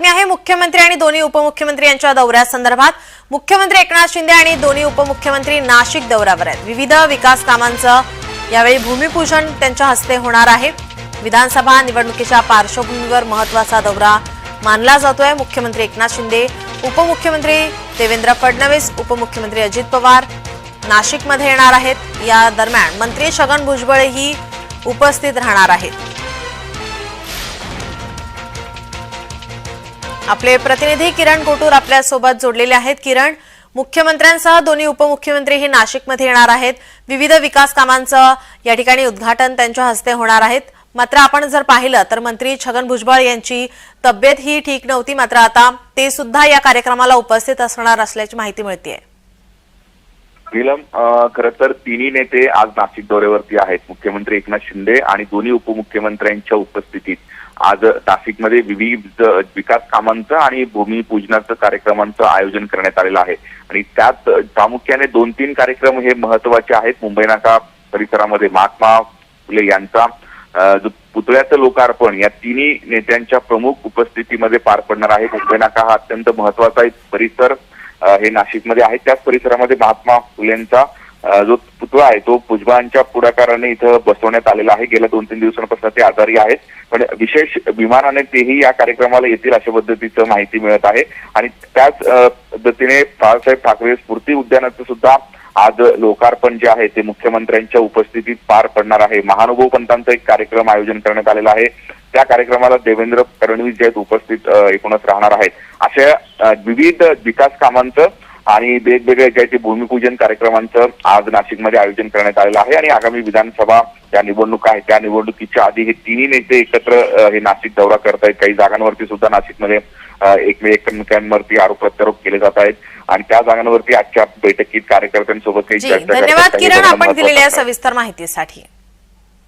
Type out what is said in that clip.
मी आहे मुख्यमंत्री आणि दोन्ही उपमुख्यमंत्री यांच्या दौऱ्यासंदर्भात मुख्यमंत्री एकनाथ शिंदे आणि दोन्ही उपमुख्यमंत्री नाशिक दौऱ्यावर आहेत. विविध विकास कामांचं यावेळी भूमिपूजन त्यांच्या हस्ते होणार आहे. विधानसभा निवडणुकीच्या पार्श्वभूमीवर महत्त्वाचा दौरा मानला जातोय. मुख्यमंत्री एकनाथ शिंदे उपमुख्यमंत्री देवेंद्र फडणवीस उपमुख्यमंत्री अजित पवार नाशिकमध्ये येणार आहेत. या दरम्यान मंत्री छगन भुजबळही उपस्थित राहणार आहेत. आपले प्रतिनिधी किरण कोटूर आपल्यासोबत जोडलेले आहेत. किरण मुख्यमंत्र्यांसह दोन्ही उपमुख्यमंत्री हे नाशिकमध्ये येणार आहेत. विविध विकास कामांचं या ठिकाणी उद्घाटन त्यांच्या हस्ते होणार आहेत. मात्र आपण जर पाहिलं तर मंत्री छगन भुजबळ यांची तब्येत ही ठीक नव्हती मात्र आता ते सुद्धा या कार्यक्रमाला उपस्थित असणार असल्याची माहिती मिळते नीलम खर तर तिन्ही नेते आज नाशिक दौऱ्यावरती आहेत. मुख्यमंत्री एकनाथ शिंदे आणि दोन्ही उपमुख्यमंत्र्यांच्या उपस्थितीत. आज नाशिकमध्ये विविध विकास कामांचं आणि भूमिपूजनाचं कार्यक्रमांचं आयोजन करण्यात आलेलं आहे. आणि त्यात प्रामुख्याने दोन तीन कार्यक्रम हे महत्त्वाचे आहेत. मुंबई नाका परिसरामध्ये महात्मा फुले यांचा जो पुतळ्याचं लोकार्पण या तिन्ही नेत्यांच्या प्रमुख उपस्थितीमध्ये पार पडणार आहे. मुंबई नाका हा अत्यंत महत्त्वाचा एक परिसर हे नाशिकमध्ये आहे. त्याच परिसरामध्ये महात्मा फुलेंचा जो पुतळा आहे तो भुजबळांच्या पुढाकाराने इथं बसवण्यात आलेला आहे. गेल्या दोन तीन दिवसांपासून ते आजारी आहेत. पण विशेष विमानाने तेही या कार्यक्रमाला येतील अशा पद्धतीचं माहिती मिळत आहे. आणि त्याच पद्धतीने बाळासाहेब ठाकरे स्मृती उद्यानाचं सुद्धा आज लोकार्पण जे आहे ते मुख्यमंत्र्यांच्या उपस्थितीत पार पडणार आहे. महानुभव पंतांचा एक कार्यक्रम आयोजन करण्यात आलेला आहे. त्या कार्यक्रमाला देवेंद्र फडणवीस जे आहेत उपस्थित एकूणच राहणार आहेत. अशा विविध विकास कामांचं आणि वेगवेगळ्या ज्या ते भूमिपूजन कार्यक्रमांचं आज नाशिकमध्ये आयोजन करण्यात आलेलं आहे आणि आगामी विधानसभा ज्या निवडणुका आहेत त्या निवडणुकीच्या आधी हे तिन्ही नेते एकत्र हे नाशिक दौरा करतायत. काही जागांवरती सुद्धा नाशिकमध्ये एकमेकांवरती आरोप प्रत्यारोप केले जात आहेत. आणि त्या जागांवरती आजच्या बैठकीत कार्यकर्त्यांसोबत काही चर्चा धन्यवाद किरण आपण दिलेल्या. सविस्तर माहितीसाठी